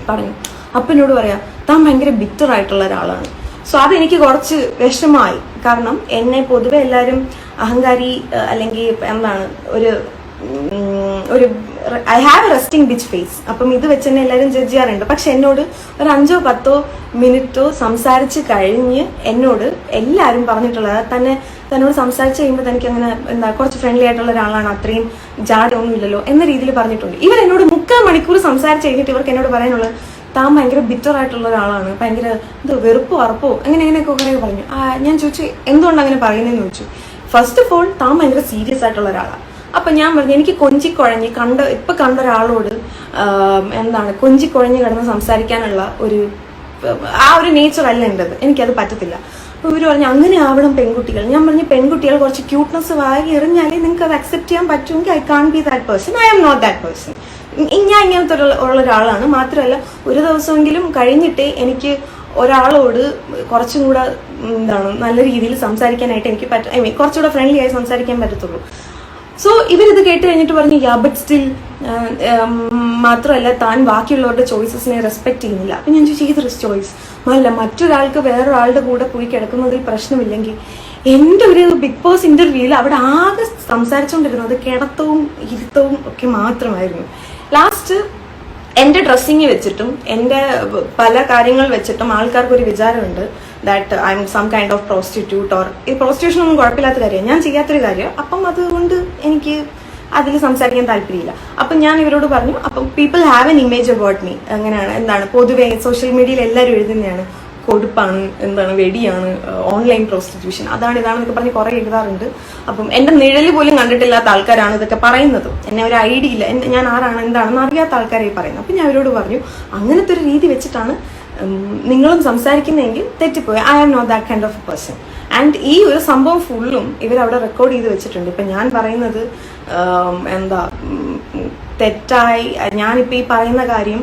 പറഞ്ഞു. അപ്പൊ എന്നോട് പറയാ താൻ ഭയങ്കര ബിറ്റർ ആയിട്ടുള്ള ഒരാളാണ്. സോ അതെനിക്ക് കുറച്ച് വിഷമമായി. കാരണം എന്നെ പൊതുവെ എല്ലാവരും അഹങ്കാരി അല്ലെങ്കിൽ എന്താണ് ഒരു ഒരു I have a resting bitch face അപ്പം ഇത് വെച്ച് തന്നെ എല്ലാവരും ജഡ്ജ് ചെയ്യാറുണ്ട്. പക്ഷെ എന്നോട് ഒരു അഞ്ചോ പത്തോ മിനിറ്റോ സംസാരിച്ച് കഴിഞ്ഞ് എന്നോട് എല്ലാവരും പറഞ്ഞിട്ടുള്ളത് തന്നെ തന്നോട് സംസാരിച്ച് കഴിയുമ്പോൾ തനിക്ക് അങ്ങനെ എന്താ കുറച്ച് ഫ്രണ്ട്ലി ആയിട്ടുള്ള ഒരാളാണ് അത്രയും ജാടൊന്നുമില്ലല്ലോ എന്ന രീതിയിൽ പറഞ്ഞിട്ടുണ്ട്. ഇവർ എന്നോട് മുക്കാൽ മണിക്കൂർ സംസാരിച്ച് കഴിഞ്ഞിട്ട് ഇവർക്ക് എന്നോട് പറയാനുള്ളത് താൻ ഭയങ്കര ബിറ്റർ ആയിട്ടുള്ള ഒരാളാണ് ഭയങ്കര എന്തോ വെറുപ്പോ അറപ്പോ അങ്ങനെ അങ്ങനെയൊക്കെ കുറേ പറഞ്ഞു. ഞാൻ ചോദിച്ചു എന്തുകൊണ്ട് അങ്ങനെ പറയുന്നതെന്ന് ചോദിച്ചു? ഫസ്റ്റ് ഓഫ് ഓൾ താൻ ഭയങ്കര സീരിയസ് ആയിട്ടുള്ള ഒരാളാണ് അപ്പൊ ഞാൻ പറഞ്ഞു എനിക്ക് കൊഞ്ചിക്കുഴഞ്ഞ് കണ്ട ഇപ്പൊ കണ്ട ഒരാളോട് എന്താണ് കൊഞ്ചിക്കുഴഞ്ഞ് കിടന്ന് സംസാരിക്കാനുള്ള ഒരു ആ ഒരു നേച്ചർ അല്ല എന്റെത് എനിക്കത് പറ്റത്തില്ല. ഇവർ പറഞ്ഞു അങ്ങനെ ആവണം പെൺകുട്ടികൾ. ഞാൻ പറഞ്ഞു പെൺകുട്ടികൾ കുറച്ച് ക്യൂട്ട്നെസ് വാങ്ങി എറിഞ്ഞാലേ നിങ്ങൾക്ക് അത് അക്സെപ്റ്റ് ചെയ്യാൻ പറ്റുമെങ്കിൽ I can be that person I am not that person ഞാൻ ഇങ്ങനത്തെ ഉള്ള ഒരാളാണ്. മാത്രമല്ല ഒരു ദിവസമെങ്കിലും കഴിഞ്ഞിട്ടേ എനിക്ക് ഒരാളോട് കുറച്ചും കൂടെ എന്താണ് നല്ല രീതിയിൽ സംസാരിക്കാനായിട്ട് എനിക്ക് പറ്റ ഐ മീൻ കുറച്ചുകൂടെ ഫ്രണ്ട്ലി ആയി സംസാരിക്കാൻ പറ്റത്തുള്ളൂ. സോ ഇവരിത് കേട്ട് കഴിഞ്ഞിട്ട് പറഞ്ഞു യാ ബട്ട് സ്റ്റിൽ മാത്രമല്ല താൻ ബാക്കിയുള്ളവരുടെ ചോയ്സസിനെ റെസ്പെക്ട് ചെയ്യുന്നില്ല. അപ്പം ഞാൻ ചോദിച്ചു ഏത് ചോയ്സ് അല്ല മറ്റൊരാൾക്ക് വേറൊരാളുടെ കൂടെ പോയി കിടക്കുന്നതിൽ പ്രശ്നമില്ലെങ്കിൽ എന്റെ ഒരു ബിഗ് ബോസ് ഇന്റർവ്യൂവിൽ അവിടെ ആകെ സംസാരിച്ചുകൊണ്ടിരുന്നത് കിടത്തവും ഇരുത്തവും ഒക്കെ മാത്രമായിരുന്നു. ലാസ്റ്റ് എന്റെ ഡ്രസ്സിങ് വെച്ചിട്ടും എന്റെ പല കാര്യങ്ങൾ വെച്ചിട്ടും ആൾക്കാർക്കൊരു വിചാരമുണ്ട് that I am some kind of prostitute or ഈ പ്രോസ്റ്റിറ്റ്യൂഷൻ ഒന്നും കുഴപ്പമില്ലാത്ത കാര്യമാണ്. ഞാൻ ചെയ്യാത്തൊരു കാര്യം അപ്പം അതുകൊണ്ട് എനിക്ക് അതിൽ സംസാരിക്കാൻ താല്പര്യമില്ല. അപ്പം ഞാൻ ഇവരോട് പറഞ്ഞു അപ്പം people have an image about me അങ്ങനെയാണ് എന്താണ് പൊതുവേ സോഷ്യൽ മീഡിയയിൽ എല്ലാവരും എഴുതുന്നതാണ് കൊടുപ്പാണ് എന്താണ് വെടിയാണ് ഓൺലൈൻ പ്രോസ്റ്റിറ്റ്യൂഷൻ അതാണ് ഇതാണെന്നൊക്കെ പറഞ്ഞ് കുറെ എഴുതാറുണ്ട്. അപ്പം എന്റെ നിഴൽ പോലും കണ്ടിട്ടില്ലാത്ത ആൾക്കാരാണ് ഇതൊക്കെ പറയുന്നത്. എന്നെ ഒരു ഐഡിയ ഇല്ല. ഞാൻ ആരാണ് എന്താണെന്ന് അറിയാത്ത ആൾക്കാരെ പറയുന്നത്. അപ്പം ഞാൻ അവരോട് പറഞ്ഞു അങ്ങനത്തെ ഒരു രീതി വെച്ചിട്ടാണ് നിങ്ങളും സംസാരിക്കുന്നെങ്കിൽ തെറ്റിപ്പോയി. I am not that kind of person and ഈ ഒരു സംഭവം ഫുള്ളും ഇവരവിടെ റെക്കോർഡ് ചെയ്ത് വെച്ചിട്ടുണ്ട്. ഇപ്പം ഞാൻ പറയുന്നത് എന്താ തെറ്റായി ഞാനിപ്പോൾ ഈ പറയുന്ന കാര്യം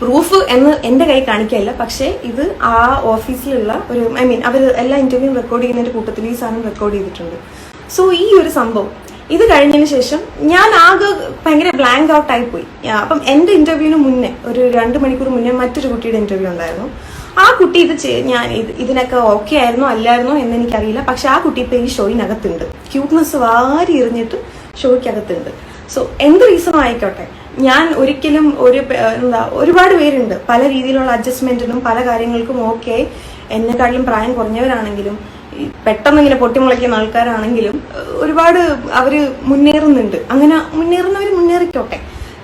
പ്രൂഫ് എന്ന് എന്റെ കൈ കാണിക്കില്ല പക്ഷേ ഇത് ആ ഓഫീസിലുള്ള ഒരു ഐ മീൻ അവർ എല്ലാ ഇന്റർവ്യൂവും റെക്കോർഡ് ചെയ്യുന്നതിന്റെ കൂട്ടത്തിൽ ഈ സാധനം റെക്കോർഡ് ചെയ്തിട്ടുണ്ട്. സോ ഈ ഒരു സംഭവം ഇത് കഴിഞ്ഞതിന് ശേഷം ഞാൻ ആകെ ഭയങ്കര ബ്ലാങ്ക് ആയി പോയി അപ്പം എന്റെ ഇന്റർവ്യൂവിന് മുന്നേ ഒരു രണ്ട് മണിക്കൂർ മുന്നേ മറ്റൊരു കുട്ടിയുടെ ഇന്റർവ്യൂ ഉണ്ടായിരുന്നു. ആ കുട്ടി ഇത് ഞാൻ ഇത് ഇതിനൊക്കെ ഓക്കെ ആയിരുന്നോ അല്ലായിരുന്നോ എന്ന് എനിക്കറിയില്ല. പക്ഷെ ആ കുട്ടി ഇപ്പൊ ഈ ഷോയിനകത്തുണ്ട്. ക്യൂട്ട്നെസ് വാരി എറിഞ്ഞിട്ട് ഷോയ്ക്കകത്തുണ്ട്. സോ എന്ത് റീസൺ ആയിക്കോട്ടെ? ഞാൻ ഒരിക്കലും ഒരു എന്താ ഒരുപാട് പേരുണ്ട്. പല രീതിയിലുള്ള അഡ്ജസ്റ്റ്മെന്റിനും പല കാര്യങ്ങൾക്കും ഓക്കെ എന്നെക്കാട്ടിലും പ്രായം കുറഞ്ഞവരാണെങ്കിലും പെട്ടെന്ന് ഇങ്ങനെ പൊട്ടിമുളയ്ക്കുന്ന ആൾക്കാരാണെങ്കിലും ഒരുപാട് അവർ മുന്നേറുന്നുണ്ട്. അങ്ങനെ മുന്നേറുന്നവർ മുന്നേറിക്കോട്ടെ.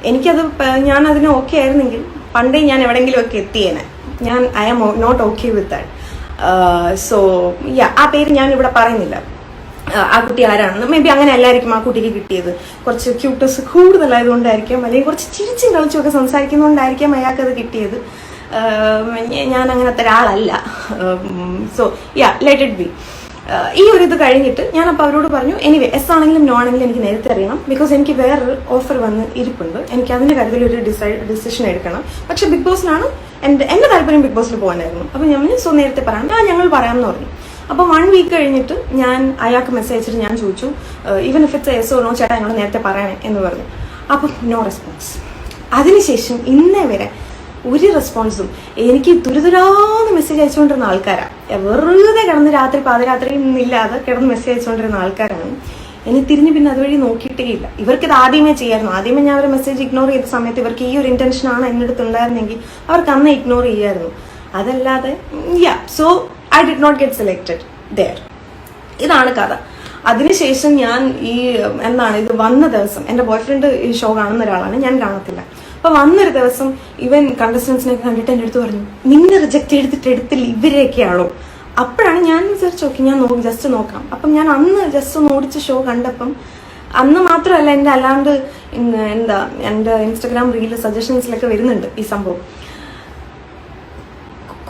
എനിക്കത് ഞാൻ അതിന് ഓക്കെ ആയിരുന്നെങ്കിൽ പണ്ടേ ഞാൻ എവിടെങ്കിലും ഒക്കെ എത്തിയേനെ. ഞാൻ I am not okay with that so yeah ആ പേര് ഞാൻ ഇവിടെ പറയുന്നില്ല. ആ, കുട്ടി ആരാണെന്ന്. മേ ബി അങ്ങനെ അല്ലായിരിക്കും ആ കുട്ടിക്ക് കിട്ടിയത്. കുറച്ച് ക്യൂട്ടസ് കൂടുതലായതുകൊണ്ടായിരിക്കാം അല്ലെങ്കിൽ കുറച്ച് ചിരിച്ചും കളിച്ചും ഒക്കെ സംസാരിക്കുന്നതുകൊണ്ടായിരിക്കാം അയാൾക്ക് അത് കിട്ടിയത്. ഞാൻ അങ്ങനത്തെ ഒരാളല്ല. So yeah let it be ഈ ഒരു ഇത് കഴിഞ്ഞിട്ട് ഞാൻ അപ്പോൾ അവരോട് പറഞ്ഞു എനിവേ എസ് ആണെങ്കിലും നോ ആണെങ്കിലും എനിക്ക് നേരത്തെ അറിയണം. ബിക്കോസ് എനിക്ക് വേറൊരു ഓഫർ വന്ന് ഇരിപ്പുണ്ട്. എനിക്ക് അതിന്റെ കാര്യത്തിൽ ഒരു ഡിസൈഡ് ഡിസിഷൻ എടുക്കണം. പക്ഷെ ബിഗ് ബോസിലാണ് എന്റെ എന്റെ താല്പര്യം ബിഗ് ബോസിൽ പോകാനായിരുന്നു. അപ്പോൾ ഞാൻ സോ നേരത്തെ പറയാം. ആ ഞങ്ങൾ പറയാമെന്ന് പറഞ്ഞു. അപ്പോൾ വൺ വീക്ക് കഴിഞ്ഞിട്ട് ഞാൻ അയാൾക്ക് മെസ്സേജ് അയച്ചിട്ട് ഞാൻ ചോദിച്ചു ഈവൻ ഇഫ് ഇറ്റ്സ് എസ് ഓണോ ചേട്ടാ എന്നോട് നേരത്തെ പറയണേ എന്ന് പറഞ്ഞു. അപ്പം നോ റെസ്പോൺസ് അതിനുശേഷം ഇന്നേ വരെ ഒരു റെസ്പോൺസും എനിക്ക് തുരുതുരാന്ന് മെസ്സേജ് അയച്ചുകൊണ്ടിരുന്ന ആൾക്കാരാണ് വെറുതെ കിടന്ന് രാത്രി പാതിരാത്രി ഇല്ലാതെ കിടന്ന് മെസ്സേജ് അയച്ചുകൊണ്ടിരുന്ന ആൾക്കാരാണ്. എന്നെ തിരിഞ്ഞ് പിന്നെ അതുവഴി നോക്കിയിട്ടേ ഇല്ല. ഇവർക്ക് ഇത് ആദ്യമേ ചെയ്യായിരുന്നു. ആദ്യമേ ഞാൻ അവരുടെ മെസ്സേജ് ഇഗ്നോർ ചെയ്ത സമയത്ത് ഇവർക്ക് ഈ ഒരു ഇന്റൻഷൻ ആണ് എന്റെ അടുത്ത് ഉണ്ടായിരുന്നെങ്കിൽ അവർക്ക് അന്ന് ഇഗ്നോർ ചെയ്യായിരുന്നു. അതല്ലാതെ yeah so I did not get selected there ഇതാണ് കഥ. അതിനുശേഷം ഞാൻ ഈ എന്താണ് ഇത് വന്ന ദിവസം എന്റെ ബോയ് ഫ്രണ്ട് ഈ ഷോ കാണുന്ന ഒരാളാണ്. ഞാൻ കാണത്തില്ല. അപ്പൊ വന്നൊരു ദിവസം ഇവൻ കണ്ടസ്റ്റൻസിനെ കണ്ടിട്ട് എന്റെ അടുത്ത് പറഞ്ഞു നിന്നെ റിജക്ട് ചെയ്തിട്ട് എടുത്തില്ല ഇവരെയൊക്കെയാണോ? അപ്പോഴാണ് ഞാൻ വിചാരിച്ചു നോക്കി ഞാൻ നോക്കി ജസ്റ്റ് നോക്കാം. അപ്പം ഞാൻ അന്ന് ജസ്റ്റ് ഒന്ന് ഓടിച്ച ഷോ കണ്ടപ്പം അന്ന് മാത്രമല്ല എന്റെ അല്ലാണ്ട് എന്താ എന്റെ ഇൻസ്റ്റഗ്രാം റീൽ സജഷൻസിലൊക്കെ വരുന്നുണ്ട് ഈ സംഭവം.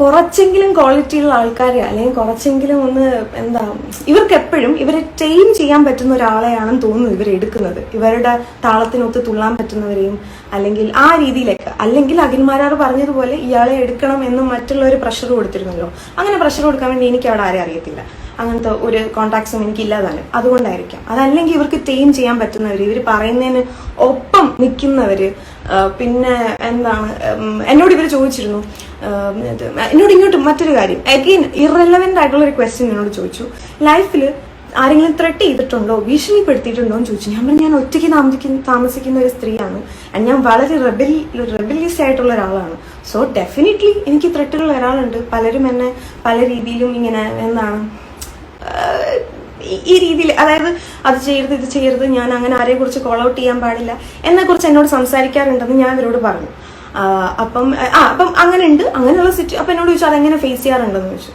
കുറച്ചെങ്കിലും ക്വാളിറ്റിയുള്ള ആൾക്കാരെ അല്ലെങ്കിൽ കുറച്ചെങ്കിലും ഒന്ന് എന്താ ഇവർക്ക് എപ്പോഴും ഇവരെ ട്രെയിൻ ചെയ്യാൻ പറ്റുന്ന ഒരാളെയാണെന്ന് തോന്നുന്നു ഇവർ എടുക്കുന്നത്. ഇവരുടെ താളത്തിനൊത്ത് തുള്ളാൻ പറ്റുന്നവരെയും അല്ലെങ്കിൽ ആ രീതിയിലേക്ക്. അല്ലെങ്കിൽ അഖിൽമാരാർ പറഞ്ഞതുപോലെ ഇയാളെ എടുക്കണം എന്ന് മറ്റുള്ളവർ പ്രഷർ കൊടുത്തിരുന്നല്ലോ. അങ്ങനെ പ്രഷർ കൊടുക്കാൻ വേണ്ടി എനിക്ക് അവിടെ ആരെ അറിയത്തില്ല. അങ്ങനത്തെ ഒരു കോണ്ടാക്ട്സും എനിക്ക് ഇല്ലാതാണ് അതുകൊണ്ടായിരിക്കാം. അതല്ലെങ്കിൽ ഇവർക്ക് തെയിം ചെയ്യാൻ പറ്റുന്നവർ ഇവർ പറയുന്നതിന് ഒപ്പം നിൽക്കുന്നവര് പിന്നെ എന്താണ് എന്നോട് ഇവർ ചോദിച്ചിരുന്നു. എന്നോട് ഇങ്ങോട്ട് മറ്റൊരു കാര്യം. അഗെയിൻ ഇറലവെന്റ് ആയിട്ടുള്ള ഒരു ക്വസ്റ്റ്യൻ എന്നോട് ചോദിച്ചു. ലൈഫിൽ ആരെങ്കിലും ത്രെട്ട് ചെയ്തിട്ടുണ്ടോ? ഭീഷണിപ്പെടുത്തിയിട്ടുണ്ടോ എന്ന് ചോദിച്ചു. ഞാൻ പറഞ്ഞു ഞാൻ ഒറ്റയ്ക്ക് താമസിക്കുന്ന താമസിക്കുന്ന ഒരു സ്ത്രീയാണ്. ഞാൻ വളരെ റെബൽ റെബലിയസ് ആയിട്ടുള്ള ഒരാളാണ്. സോ ഡെഫിനറ്റ്ലി എനിക്ക് ത്രെട്ടുകൾ വരാറുണ്ട്. പലരും എന്നെ പല രീതിയിലും ഇങ്ങനെ എന്താണ് ഈ- രീതിയിൽ അതായത് അത് ചെയ്യരുത് ഇത് ചെയ്യരുത് ഞാൻ അങ്ങനെ ആരെ കുറിച്ച് കോൾ ഔട്ട് ചെയ്യാൻ പാടില്ല എന്നെ കുറിച്ച് എന്നോട് സംസാരിക്കാറുണ്ടെന്ന് ഞാൻ അവരോട് പറഞ്ഞു. അപ്പം ആ അപ്പം അങ്ങനെ ഉണ്ട് അങ്ങനെയുള്ള സിറ്റു അപ്പം എന്നോട് ചോദിച്ചു അതെങ്ങനെ ഫേസ് ചെയ്യാറുണ്ടെന്ന്? ചോദിച്ചു.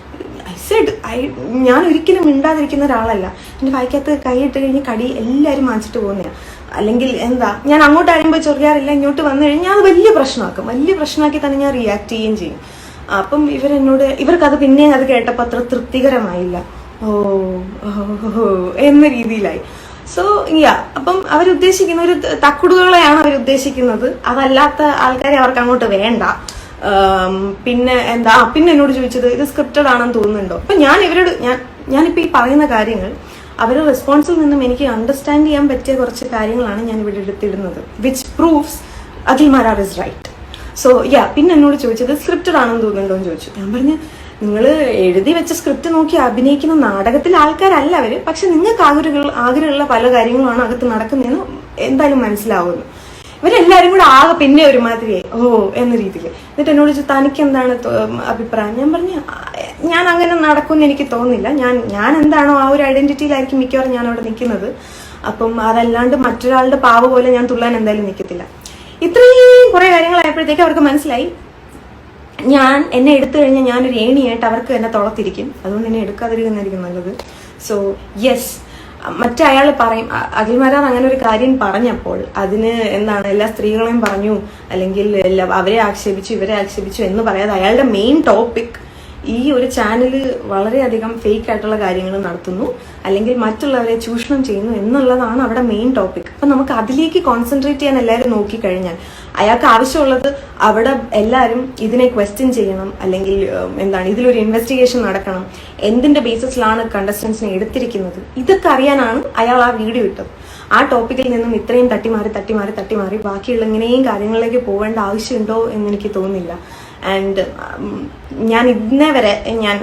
ഐ സെഡ് ഐ ഞാൻ ഒരിക്കലും മിണ്ടാതിരിക്കുന്ന ഒരാളല്ല. എന്റെ വായിക്കകത്ത് കൈയിട്ട് കഴിഞ്ഞ് കടി എല്ലാവരും വാങ്ങിച്ചിട്ട് പോകുന്നതാണ് അല്ലെങ്കിൽ എന്താ ഞാൻ അങ്ങോട്ട് ആരുമ്പോൾ ചൊറിയാറില്ല ഇങ്ങോട്ട് വന്നു കഴിഞ്ഞാൽ അത് വലിയ പ്രശ്നമാക്കും. വലിയ പ്രശ്നമാക്കി തന്നെ ഞാൻ റിയാക്ട് ചെയ്യുകയും ചെയ്യും. അപ്പം ഇവരെന്നോട് ഇവർക്കത് പിന്നെയും അത് കേട്ടപ്പോൾ അത്ര തൃപ്തികരമായില്ല. ഓ എന്ന രീതിയിലായി. സോ യാ അപ്പം അവരുദ്ദേശിക്കുന്ന ഒരു തക്കുടുകളെയാണ് അവരുദ്ദേശിക്കുന്നത്. അതല്ലാത്ത ആൾക്കാരെ അവർക്ക് അങ്ങോട്ട് വേണ്ട. പിന്നെ എന്താ പിന്നെ എന്നോട് ചോദിച്ചത് ഇത് സ്ക്രിപ്റ്റഡ് ആണെന്ന് തോന്നുന്നുണ്ടോ? അപ്പൊ ഞാൻ ഇവരോട് ഞാൻ ഞാനിപ്പോ ഈ പറയുന്ന കാര്യങ്ങൾ അവരുടെ റെസ്പോൺസിൽ നിന്നും എനിക്ക് അണ്ടർസ്റ്റാൻഡ് ചെയ്യാൻ പറ്റിയ കുറച്ച് കാര്യങ്ങളാണ് ഞാൻ ഇവിടെ എടുത്തിടുന്നത് which proofs Akhil Marar is right so yeah പിന്നെ എന്നോട് ചോദിച്ചത് സ്ക്രിപ്റ്റഡ് ആണെന്ന് തോന്നുന്നുണ്ടോ എന്ന് ചോദിച്ചു. ഞാൻ പറഞ്ഞു നിങ്ങൾ എഴുതി വെച്ച സ്ക്രിപ്റ്റ് നോക്കി അഭിനയിക്കുന്ന നാടകത്തിൽ ആൾക്കാരല്ല അവർ പക്ഷെ നിങ്ങൾക്ക് ആഗ്രഹ ആഗ്രഹമുള്ള പല കാര്യങ്ങളുമാണ് അകത്ത് നടക്കുന്നതെന്ന് എന്തായാലും മനസ്സിലാവുന്നു. ഇവരെല്ലാരും കൂടെ ആകെ പിന്നെ ഒരുമാതിരി ഓ എന്ന രീതിയിൽ എന്നിട്ട് എന്നോട് ചോദിച്ചു തനിക്ക് എന്താണ് അഭിപ്രായം? ഞാൻ പറഞ്ഞു ഞാൻ അങ്ങനെ നടക്കുമെന്ന് എനിക്ക് തോന്നുന്നില്ല. ഞാൻ ഞാൻ എന്താണോ ആ ഒരു ഐഡന്റിറ്റിയിലായിരിക്കും മിക്കവാറും ഞാൻ അവിടെ നിൽക്കുന്നത്. അപ്പം അതല്ലാണ്ട് മറ്റൊരാളുടെ പാവ പോലെ ഞാൻ തുള്ളാൻ എന്തായാലും നിൽക്കത്തില്ല. ഇത്രയും കുറെ കാര്യങ്ങളായപ്പോഴത്തേക്ക് അവർക്ക് മനസ്സിലായി. ഞാൻ എന്നെ എടുത്തു കഴിഞ്ഞാൽ ഞാനൊരു ഏണിയായിട്ട് അവർക്ക് എന്നെ തുളത്തിരിക്കും. അതുകൊണ്ട് എന്നെ എടുക്കാതിരിക്കുന്നതായിരിക്കും നല്ലത്. സോ യെസ് മറ്റയാൾ പറയും അഖിൽമാരാൻ അങ്ങനെ ഒരു കാര്യം പറഞ്ഞപ്പോൾ അതിന് എന്താണ് എല്ലാ സ്ത്രീകളെയും പറഞ്ഞു അല്ലെങ്കിൽ എല്ലാ അവരെ ആക്ഷേപിച്ചു ഇവരെ ആക്ഷേപിച്ചു എന്ന് പറയാതെ അയാളുടെ മെയിൻ ടോപ്പിക് ഈ ഒരു ചാനൽ വളരെയധികം ഫേക്ക് ആയിട്ടുള്ള കാര്യങ്ങൾ നടത്തുന്നു അല്ലെങ്കിൽ മറ്റുള്ളവരെ ചൂഷണം ചെയ്യുന്നു എന്നുള്ളതാണ് അവിടെ മെയിൻ ടോപ്പിക് അപ്പൊ നമുക്ക് അതിലേക്ക് കോൺസെൻട്രേറ്റ് ചെയ്യാൻ എല്ലാവരും നോക്കിക്കഴിഞ്ഞാൽ അയാൾക്ക് ആവശ്യമുള്ളത് അവിടെ എല്ലാവരും ഇതിനെ ക്വസ്റ്റ്യൻ ചെയ്യണം അല്ലെങ്കിൽ എന്താണ് ഇതിലൊരു ഇൻവെസ്റ്റിഗേഷൻ നടക്കണം. എന്തിന്റെ ബേസിസിലാണ് കണ്ടസ്റ്റൻസിനെ എടുത്തിരിക്കുന്നത്? ഇതൊക്കെ അറിയാനാണ് അയാൾ ആ വീഡിയോ ഇട്ടത്. ആ ടോപ്പിക്കിൽ നിന്നും ഇത്രയും തട്ടിമാറി തട്ടിമാറി തട്ടിമാറി ബാക്കിയുള്ള ഇങ്ങനെയും കാര്യങ്ങളിലേക്ക് പോകേണ്ട ആവശ്യമുണ്ടോ എന്ന് എനിക്ക് തോന്നുന്നില്ല. ആൻഡ് ഞാൻ ഇന്നേ വരെ ഞാൻ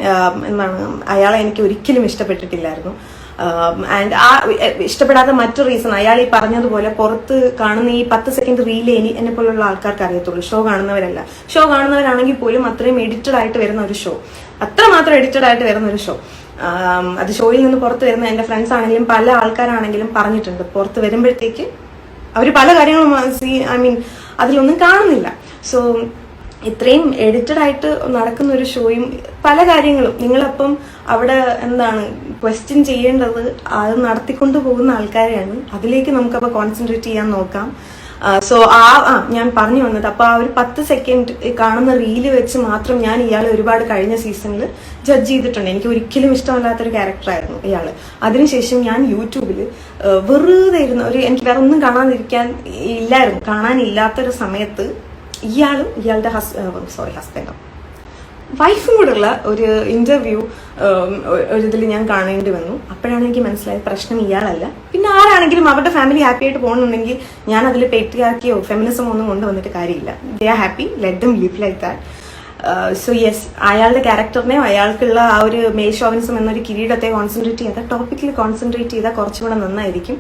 എന്താണ് അയാളെ എനിക്ക് ഒരിക്കലും ഇഷ്ടപ്പെട്ടിട്ടില്ലായിരുന്നു. ആൻഡ് ആ എ- ഇഷ്ടപ്പെടാത്ത മറ്റു റീസൺ അയാൾ ഈ പറഞ്ഞതുപോലെ പുറത്ത് കാണുന്ന ഈ പത്ത് സെക്കൻഡ് റീൽ എനി എന്നെ പോലുള്ള ആൾക്കാർക്ക് അറിയത്തുള്ളൂ. ഷോ കാണുന്നവരല്ല. ഷോ കാണുന്നവരാണെങ്കിൽ പോലും അത്രയും എഡിറ്റഡ് ആയിട്ട് വരുന്ന ഒരു ഷോ അത്രമാത്രം എഡിറ്റഡ് ആയിട്ട് വരുന്ന ഒരു ഷോ അത് ഷോയിൽ നിന്ന് പുറത്ത് വരുന്ന എന്റെ ഫ്രണ്ട്സ് ആണെങ്കിലും പല ആൾക്കാരാണെങ്കിലും പറഞ്ഞിട്ടുണ്ട്. പുറത്ത് വരുമ്പോഴത്തേക്ക് അവർ പല കാര്യങ്ങളും ഐ മീൻ അതിലൊന്നും കാണുന്നില്ല. സോ ഇത്രയും എഡിറ്റഡ് ആയിട്ട് നടക്കുന്ന ഒരു ഷോയും പല കാര്യങ്ങളും. നിങ്ങളപ്പം അവിടെ എന്താണ് ക്വസ്റ്റ്യൻ ചെയ്യേണ്ടത് അത് നടത്തിക്കൊണ്ട് പോകുന്ന ആൾക്കാരെയാണ്. അതിലേക്ക് നമുക്കപ്പോൾ കോൺസെൻട്രേറ്റ് ചെയ്യാൻ നോക്കാം. സോ ആ ഞാൻ പറഞ്ഞു വന്നത്. അപ്പോൾ ആ ഒരു പത്ത് സെക്കൻഡ് കാണുന്ന റീൽ വെച്ച് മാത്രം ഞാൻ ഇയാളെ ഒരുപാട് കഴിഞ്ഞ സീസണിൽ ജഡ്ജ് ചെയ്തിട്ടുണ്ട്. എനിക്ക് ഒരിക്കലും ഇഷ്ടമല്ലാത്തൊരു ക്യാരക്ടറായിരുന്നു ഇയാൾ അതിനുശേഷം ഞാൻ യൂട്യൂബിൽ വെറുതെ ഇരുന്ന ഒരു എനിക്ക് വേറെ ഒന്നും കാണാതിരിക്കാൻ ഇല്ലായിരുന്നു. കാണാനില്ലാത്തൊരു സമയത്ത് ഇയാളും ഇയാളുടെ ഹസ് സോറി ഹസ്ബൻഡും വൈഫും കൂടെയുള്ള ഒരു ഇന്റർവ്യൂ ഒരു ഇതിൽ ഞാൻ കാണേണ്ടി വന്നു. അപ്പോഴാണ് എനിക്ക് മനസ്സിലായത് പ്രശ്നം ഇയാളല്ല. പിന്നെ ആരാണെങ്കിലും അവരുടെ ഫാമിലി ഹാപ്പി ആയിട്ട് പോകണമെന്നുണ്ടെങ്കിൽ ഞാൻ അതിൽ പെറ്റുകാക്കിയോ ഫെമിനിസം ഒന്നും കൊണ്ടുവന്നിട്ട് കാര്യമില്ല. They are happy let them live like that so yes അയാളുടെ ക്യാരക്ടറിനെയോ അയാൾക്കുള്ള ആ ഒരു മേശോവിനിസം എന്നൊരു കിരീടത്തെ കോൺസെൻട്രേറ്റ് ചെയ്താൽ ടോപ്പിക്കിൽ കോൺസെൻട്രേറ്റ് ചെയ്താൽ കുറച്ചുകൂടെ നന്നായിരിക്കും.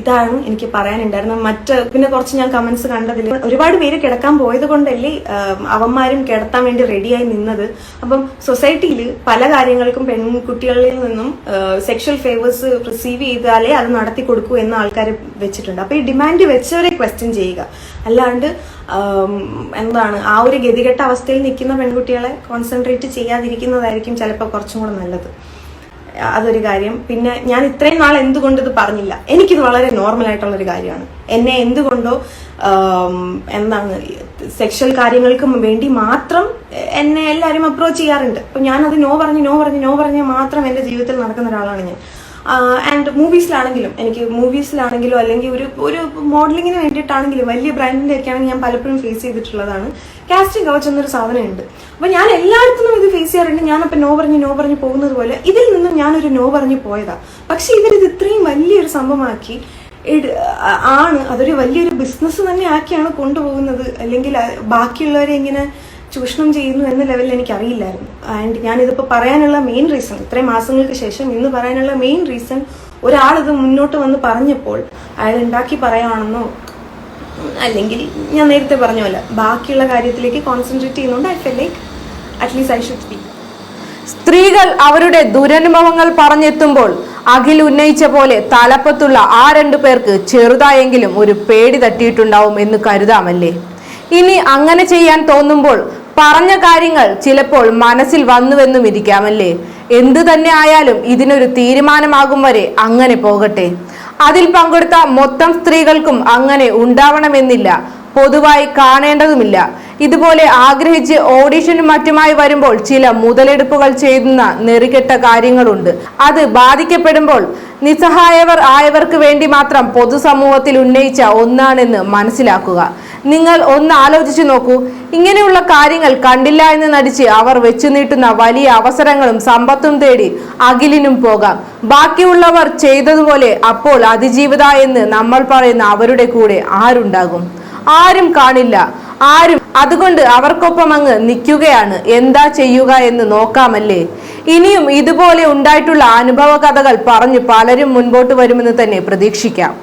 ഇതാണ് എനിക്ക് പറയാനുണ്ടായിരുന്നത്. മറ്റ് പിന്നെ കുറച്ച് ഞാൻ കമന്റ്സ് കണ്ടതിൽ ഒരുപാട് പേര് കിടക്കാൻ പോയത് കൊണ്ടല്ലേ അവന്മാരും കിടത്താൻ വേണ്ടി റെഡിയായി നിന്നത്. അപ്പം സൊസൈറ്റിയിൽ പല കാര്യങ്ങൾക്കും പെൺകുട്ടികളിൽ നിന്നും സെക്ഷൽ ഫേവേഴ്സ് റിസീവ് ചെയ്താലേ അത് നടത്തി കൊടുക്കൂ എന്ന് ആൾക്കാർ വെച്ചിട്ടുണ്ട്. അപ്പൊ ഈ ഡിമാൻഡ് വെച്ചവരെ ക്വസ്റ്റ്യൻ ചെയ്യുക. അല്ലാണ്ട് എന്താണ് ആ ഒരു ഗതികെട്ട അവസ്ഥയിൽ നിൽക്കുന്ന പെൺകുട്ടികളെ കോൺസെൻട്രേറ്റ് ചെയ്യാതിരിക്കുന്നതായിരിക്കും ചിലപ്പോൾ കുറച്ചും കൂടെ നല്ലത്. അതൊരു കാര്യം. പിന്നെ ഞാൻ ഇത്രയും നാൾ എന്തുകൊണ്ട് ഇത് പറഞ്ഞില്ല? എനിക്കിത് വളരെ നോർമൽ ആയിട്ടുള്ള ഒരു കാര്യമാണ്. എന്നെ എന്തുകൊണ്ടോ എന്താണ് സെക്ഷൽ കാര്യങ്ങൾക്ക് വേണ്ടി മാത്രം എന്നെ എല്ലാവരും അപ്രോച്ച് ചെയ്യാറുണ്ട്. അപ്പൊ ഞാനത് നോ പറഞ്ഞ് നോ പറഞ്ഞ് നോ പറഞ്ഞ് മാത്രം എന്റെ ജീവിതത്തിൽ നടക്കുന്ന ഒരാളാണ് ഞാൻ. ആൻഡ് മൂവീസിലാണെങ്കിലും എനിക്ക് മൂവീസിലാണെങ്കിലും അല്ലെങ്കിൽ ഒരു ഒരു മോഡലിങ്ങിന് വേണ്ടിയിട്ടാണെങ്കിലും വലിയ ബ്രാൻഡിന്റെ ഒക്കെ ആണെങ്കിൽ ഞാൻ പലപ്പോഴും ഫേസ് ചെയ്തിട്ടുള്ളതാണ്. കാസ്റ്റിംഗ് കവച്ച് എന്നൊരു സാധനമുണ്ട്. അപ്പോൾ ഞാൻ എല്ലായിടത്തും ഇത് ഫേസ് ചെയ്യാറുണ്ട്. ഞാനപ്പോൾ നോ പറഞ്ഞ് നോ പറഞ്ഞ് പോകുന്നത് പോലെ ഇതിൽ നിന്നും ഞാനൊരു നോ പറഞ്ഞ് പോയതാ. പക്ഷേ ഇവരിത് ഇത്രയും വലിയൊരു സംഭവമാക്കി ആണ്. അതൊരു വലിയൊരു ബിസിനസ് തന്നെ ആക്കിയാണ് കൊണ്ടുപോകുന്നത്. അല്ലെങ്കിൽ ബാക്കിയുള്ളവരെ ഇങ്ങനെ ചൂഷണം ചെയ്യുന്നു എന്ന ലെവലിൽ എനിക്ക് അറിയില്ലായിരുന്നു ആൻഡ് ഞാനിതിപ്പോൾ പറയാനുള്ള മെയിൻ റീസൺ ഇത്രയും മാസങ്ങൾക്ക് ശേഷം ഇന്ന് പറയാനുള്ള മെയിൻ റീസൺ ഒരാളിത് മുന്നോട്ട് വന്ന് പറഞ്ഞപ്പോൾ അയാൾ ഉണ്ടാക്കി പറയാണെന്നോ അല്ലെങ്കിൽ ഞാൻ നേരത്തെ പറഞ്ഞ പോലെ ബാക്കിയുള്ള കാര്യത്തിലേക്ക് കോൺസെൻട്രേറ്റ് ചെയ്യുന്നുണ്ട് I feel like at least I should speak സ്ത്രീകൾ അവരുടെ ദുരനുഭവങ്ങൾ പറഞ്ഞെത്തുമ്പോൾ അഖിൽ ഉന്നയിച്ച പോലെ തലപ്പത്തുള്ള ആ രണ്ടു പേർക്ക് ചെറുതായെങ്കിലും ഒരു പേടി തട്ടിയിട്ടുണ്ടാവും എന്ന് കരുതാമല്ലേ? ഇനി അങ്ങനെ ചെയ്യാൻ തോന്നുമ്പോൾ പറഞ്ഞ കാര്യങ്ങൾ ചിലപ്പോൾ മനസ്സിൽ വന്നുവെന്നും ഇരിക്കാമല്ലേ എന്തു തന്നെ ആയാലും ഇതിനൊരു തീരുമാനമാകും വരെ അങ്ങനെ പോകട്ടെ. അതിൽ പങ്കെടുത്ത മൊത്തം സ്ത്രീകൾക്കും അങ്ങനെ ഉണ്ടാവണമെന്നില്ല. പൊതുവായി കാണേണ്ടതുമില്ല. ഇതുപോലെ ആഗ്രഹിച്ച് ഓഡിഷനും മറ്റുമായി വരുമ്പോൾ ചില മുതലെടുപ്പുകൾ ചെയ്യുന്ന നെറികെട്ട കാര്യങ്ങളുണ്ട്. അത് ബാധിക്കപ്പെടുമ്പോൾ നിസ്സഹായവർ ആയവർക്ക് വേണ്ടി മാത്രം പൊതുസമൂഹത്തിൽ ഉന്നയിച്ച ഒന്നാണെന്ന് മനസ്സിലാക്കുക. നിങ്ങൾ ഒന്ന് ആലോചിച്ചു നോക്കൂ. ഇങ്ങനെയുള്ള കാര്യങ്ങൾ കണ്ടില്ല എന്ന് നടിച്ച് അവർ വെച്ചു നീട്ടുന്ന വലിയ അവസരങ്ങളും സമ്പത്തും തേടി അഖിലിനും പോകാം. ബാക്കിയുള്ളവർ ചെയ്തതുപോലെ അപ്പോൾ അതിജീവിത എന്ന് നമ്മൾ പറയുന്ന അവരുടെ കൂടെ ആരുണ്ടാകും? ആരും കാണില്ല. ആരും അതുകൊണ്ട് അവർക്കൊപ്പം അങ്ങ് നിൽക്കുകയാണ്. എന്താ ചെയ്യുക എന്ന് നോക്കാമല്ലേ? ഇനിയും ഇതുപോലെ ഉണ്ടായിട്ടുള്ള അനുഭവ കഥകൾ പറഞ്ഞു പലരും മുൻപോട്ട് വരുമെന്ന് തന്നെ പ്രതീക്ഷിക്കാം.